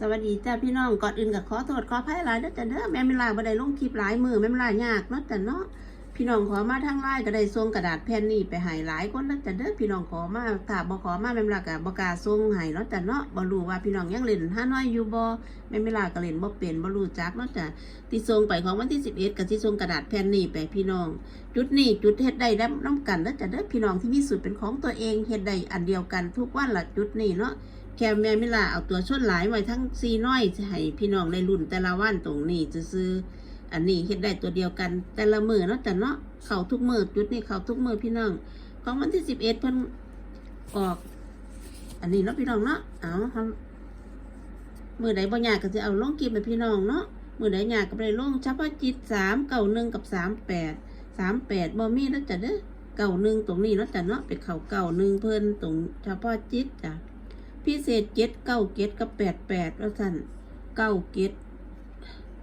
สวัสดีจ้าพี่น้องก่อนอื่นก็ขอโทษขออภัยหลายเด้อจ้ะเด้อแม่เวลาบ่ได้ลงคลิปหลายมือแม่เวลายากเนาะจ้ะเนาะพี่น้องขอมาทางไลน์ก็ได้ส่งกระดาษแผ่นนี้ไปให้หลายคนแล้วจ้ะเด้อพี่น้องขอมาถ้าบ่ขอมาแม่เวลาก็บ่กล้าส่งให้เนาะจ้ะเนาะบ่รู้ว่าพี่น้องยังเล่นห้าน้อยอยู่บ่แม่เวลาก็เล่นบ่เป็นบ่รู้จักเนาะจ้ะที่ส่งไปของวันที่11ก็สิส่งกระดาษแผ่นนี้ไปพี่น้อง จุดนี้จุดเฮ็ดได้แล้วน้ำกันแล้วจ้ะเด้อพี่น้องที่มีสูตรเป็นของตัวเองเฮ็ดได้อันเดียวกันทุกวันละจุดนี้เนาะ แค่แม่มิลาเอาตัวชนหลายไว้ทั้งซีน้อยจะให้พี่น้องได้รุ่นแต่ละวันตรงนี้จะซื้ออันนี้เฮ็ดได้ตัวเดียวกัน แต่ละมือเนาะแต่เนาะเขาทุกมือจุดนี้เขาทุกมือพี่น้องของวันที่สิบเอ็ดเพิ่นออก อันนี้เนาะพี่น้องเนาะเอาเขามือใดบ่ยากก็จะเอาลงกินไปพี่น้องเนาะมือใดยากก็ไปลงเฉพาะจิตสามเก่าหนึ่งกับสามแปดสามแปดบ่มีแล้วจ้ะเด้อเก่าหนึ่งตรงนี้เนาะจ้ะเนาะเป็นเข่าเก่าหนึ่งเพิ่นตรงเฉพาะจิตจ้ะ พิเศษเจ็ดเก้าเจ็ดกับแปดแปดแล้วท่นเก้าเจ็ด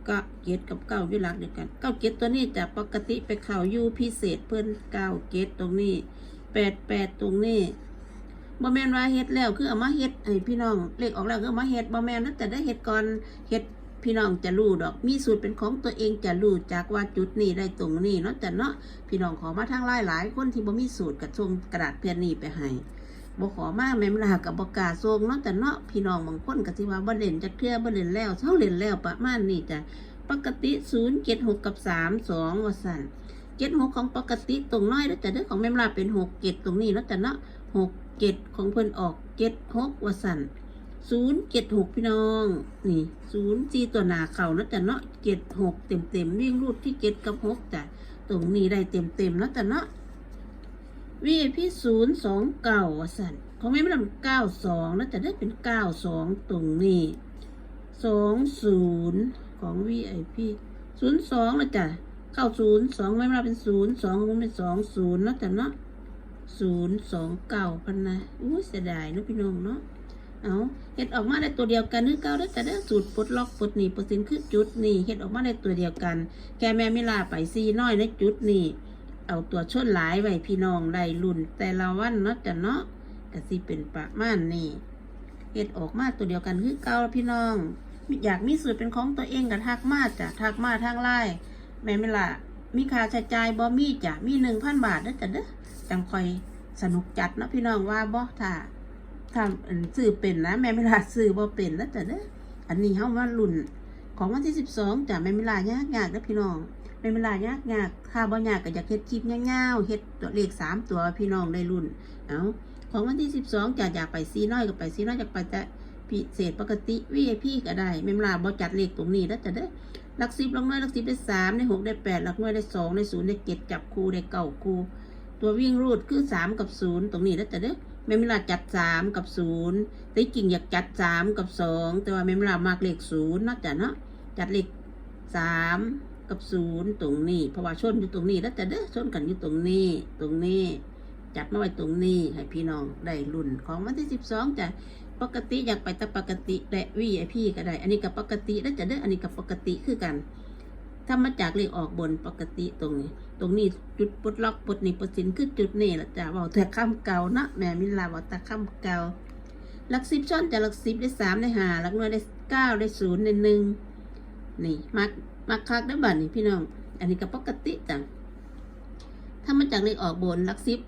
ก็เจ็ดกับเก้าอยู่หลักเดียวกันเก้าเจ็ดตัวนี้จะปกติไปเข่าอยู่พิเศษเพิ่นเก้าเจ็ดตรงนี้แปดแปดตรงนี้บ่แมนว่าเฮ็ดแล้วคือเอามาเฮ็ดให้พี่น้องเลขออกแล้วคือเอามาเฮ็ดบ่แม่นนแต่ได้เฮ็ดก่อนเฮ็ดพี่น้องจะรู้ดอก มีสูตรเป็นของตัวเองจะรู้จากว่าจุดนี้ได้ตรงนี้เนาะแต่เนาะพี่น้องขอมาทางไลน์หลายคนที่บ่มีสูตรกระทงกระดาษเพื่อนนี้ไปให้ บ่ขอมาแม่มลากับบ่กาส่งเนาะแต่เนาะพี่น้องบางคนก็สิว่าบ่เล่นจักเทื่อบ่เล่นแล้วเท่าเล่นแล้วประมาณนี้จ้ะปกติ076กับ32ว่าซั่น76ของปกติตรงน้อยแล้วแต่เด้อของแม่มลาเป็น67ตรงนี้แล้วแต่เนาะ67ของเพิ่นออก76ว่าซั่น076พี่น้อง นี่0 4ตัวหนาเข้าแล้วแต่เนาะ76เต็มๆวิ่งรูดที่7กับ6จ้ะตรงนี้ได้เต็มๆแล้วแต่เนาะ วีพี่ศูนย์สองเก่าสันของแม่ไม่ลำเก้าสองแล้วจะได้เป็นเก้าสองตรงนี้สองศูนย์ของวีไอพีศูนย์สองแล้วจ้ะเก้าศูนย์สองไม่มาเป็นศูนย์สองมันเป็นสองศูนย์แล้วแต่เนาะศูนย์สองเก้าพันนะอู้เสียดายนะพี่น้องเนาะเอาเห็ดออกมาได้ตัวเดียวกันนึกเก้าได้แต่ได้สูตรปลดล็อกปลดหนีเปลดสินคือจุดนี่เห็ดออกมาได้ตัวเดียวกัน แกแม่ไม่ลาไปซีน้อยในจุดนี่ เอาตัวชนหลายไว้พี่น้องได้รุ่น แต่ละวันเนาะจ้ะเนาะก็สิเป็นประมาณนี้เฮ็ดออกมาตัวเดียวกันคือเก่าพี่น้อง อยากมีสูตรเป็นของตัวเองก็ทักมาจ้ะทักมาทางไลน์แม่ไม่ละมีค่าใช้จ่ายบ่มีจ้ะมีหนึ่งพันบาทเด้อจ้ะเด้อจังคอยสนุกจัดเนาะพี่น้องว่าบ่ถ้าถ้าอันซื้อเป็นนะแม่ไม่ละซื้อบ่เป็นแล้วจ้ะเด้ออันนี้เฮาว่ารุ่นของวันที่สิบสองจ้ะแม่ไม่ละยากยากๆเด้อพี่น้อง เป็นเวลายากยากถ้าบ่ยากก็อยากเฮ็ดคลิปยาวๆเฮ็ดตัวเลขสามตัวพี่น้องได้รุ่น เอาของวันที่สิบสองจะอยากไปซีน้อยก็ไปซีน้อยอยากไปแต่พิเศษปกติ VIP ก็ได้แม่นเวลาบ่จัดเลขตรงนี้แล้วจะเด้อหลักสิบลักน้อยลักสิบได้สามได้หกได้แปดลักน้อยได้สองได้ศูนย์ได้เจ็ดจับคู่ได้เก้าคู่ ตัววิ่งรูดคือสามกับศูนย์ตรงนี้แล้วจะเด้อแม่นเวลาจัดสามกับศูนย์แต่จริงอยากจัดสามกับสองแต่ว่าแม่นเวลามากเลขศูนย์เนาะจ้ะเนาะจัดเลขสาม กับศูนย์ตรงนี้ เพราะว่าชนอยู่ตรงนี้แล้วแต่เด้อชนกันอยู่ตรงนี้ ตรงนี้ จับมาไว้ตรงนี้ ให้พี่น้องได้รุ่นของวันที่สิบสองจะปกติอยากไปแต่ปกติและวีไอพี่ก็ได้ อันนี้กับปกติแล้วจะเด้ออันนี้กับปกติคือกัน ถ้ามาจากเลขออกบนปกติตรงนี้ ตรงนี้จุดปลดล็อกปลดหนี่ปลดสินคือจุดนี้แหละจ้ะบอกแต่คำเก่านะแม่มิลาบอกแต่คำเก่าหลักสิบช้อนจะหลักสิบได้สามได้ห้าหลักหน่วยได้เก้าได้ศูนย์ได้หนึ่งนี่มัก มักคักได้บัดนี่พี่น้อง อันนี้ก็ปกติจังถ้ามันจากเลขออกบนลักสิบ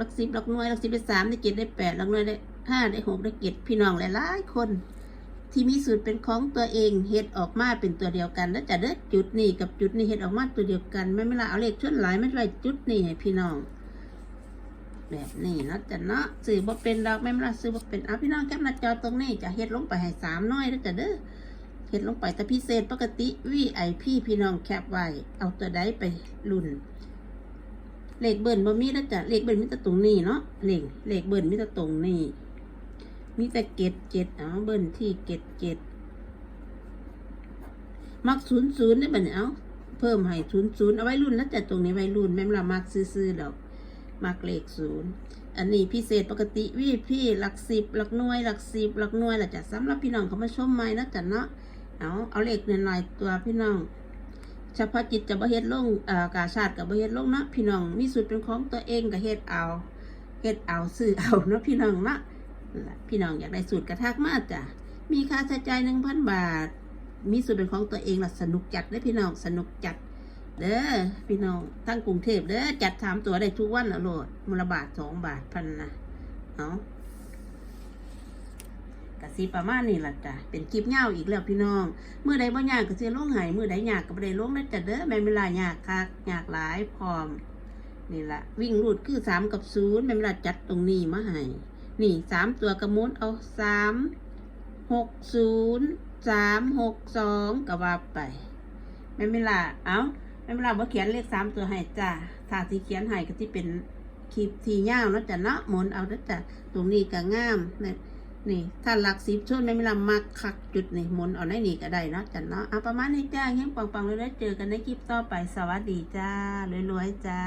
ลักสิบลักน่วยลักสิบได้สามได้เจ็ดได้แปดลักน่วยได้ห้าได้หกได้เจ็ดพี่น้องหลายๆคน ที่มีสูตรเป็นของตัวเองเฮ็ดออกมาเป็นตัวเดียวกัน แล้วจะเด้อจุดนี้กับจุดนี้เฮ็ดออกมาตัวเดียวกัน ไม่ไม่ละเอาเลขชนหลายไม่เป็นไรจุดนี้ให้พี่น้อง แบบนี้นะจะเนาะสื่อบ่เป็นดอกไม่ไม่ละสื่อบ่เป็นเอาพี่น้องแคปหน้าจอตรงนี้จะเฮ็ดลงไปให้สามน้อยแล้วจะเด้อ เห็ดลงไปแต่พิเศษปกติ VIP พี่น้องแคปไว้เอาตัวใดไปรุ่นเลขเบิร์นบ่มีแล้วจ้ะเลขเบิร์นมีแต่ตรงนี้เนาะเลขเลขเบิร์นมีแต่ตรงนี้มีแต่เกตเจ็ดเอาเบิร์นที่เกตเจ็ดมักศูนย์ศูนย์ได้บัดนี้เอาเพิ่มให้ศูนย์ศูนย์เอาไว้รุ่นแล้วจ้ะตรงนี้ไว้รุ่นแม่นละมักซื้อๆดอกมักเลขศูนย์อันนี้พิเศษปกติ VIP หลักสิบหลักหน่วยหลักสิบหลักหน่วยแหละจ้ะสำหรับพี่น้องเขามาชมใหม่นะจ้ะเนาะ เอาเอาเลขหน่อยๆตัวพี่น้องเฉพาะจิตจะบ่เฮ็ดลงเอ่อกาชาติกับบ่เฮ็ดลงเนาะพี่น้องมีสูตรเป็นของตัวเองก็เฮ็ดเอาเฮ็ดเอาซื้อเอาเนาะพี่น้องเนาะพี่น้องอยากได้สูตรกระทักมากจ้ะมีค่าใช้จ่ายหนึ่งพันบาท มีส่วนเป็นของตัวเองล่ะสนุกจัดเด้อพี่น้องสนุกจัดเด้อพี่น้องทั้งกรุงเทพเด้อจัดสามตัวได้ทุกวันละโหลดมูลบาทสองบาทพันนะเอา กะสิประมาณนี้ละจ้ะเป็นคลิปเงาวอีกแล้วพี่น้องเมื่อใดบ่ยากก็สิลงหายเมื่อใดยากก็บ่ได้ลงแล้วจ้ะเด้อแม่เวลายากคักยากหลายพร้อมนี่ละวิ่งรูดคือสามกับศูนย์แม่เวลาจัดตรงนี้มาให้นี่สามตัวกระมุนเอาสามหกศูนย์สามหกสองก็ว่าไปแม่เวลาเอาแม่เวลาบ่เขียนเลขสามตัวให้จ้าถ้าทีเขียนให้ก็ที่เป็นคลิปทียาวเนาะจ้ะเนาะหมุนเอาเด้จ้ะตรงนี้ก็งามเนี่ย นี่ถ้าหลักสิบชุดไม่มีลำมักคักจุดนี่หมุนเอาในนี่ก็ได้เนาะจันเนาะเอาประมาณนี้จ้าเงี้ยปังๆเลยแล้วเจอกันในคลิปต่อไปสวัสดีจ้ารวยๆจ้า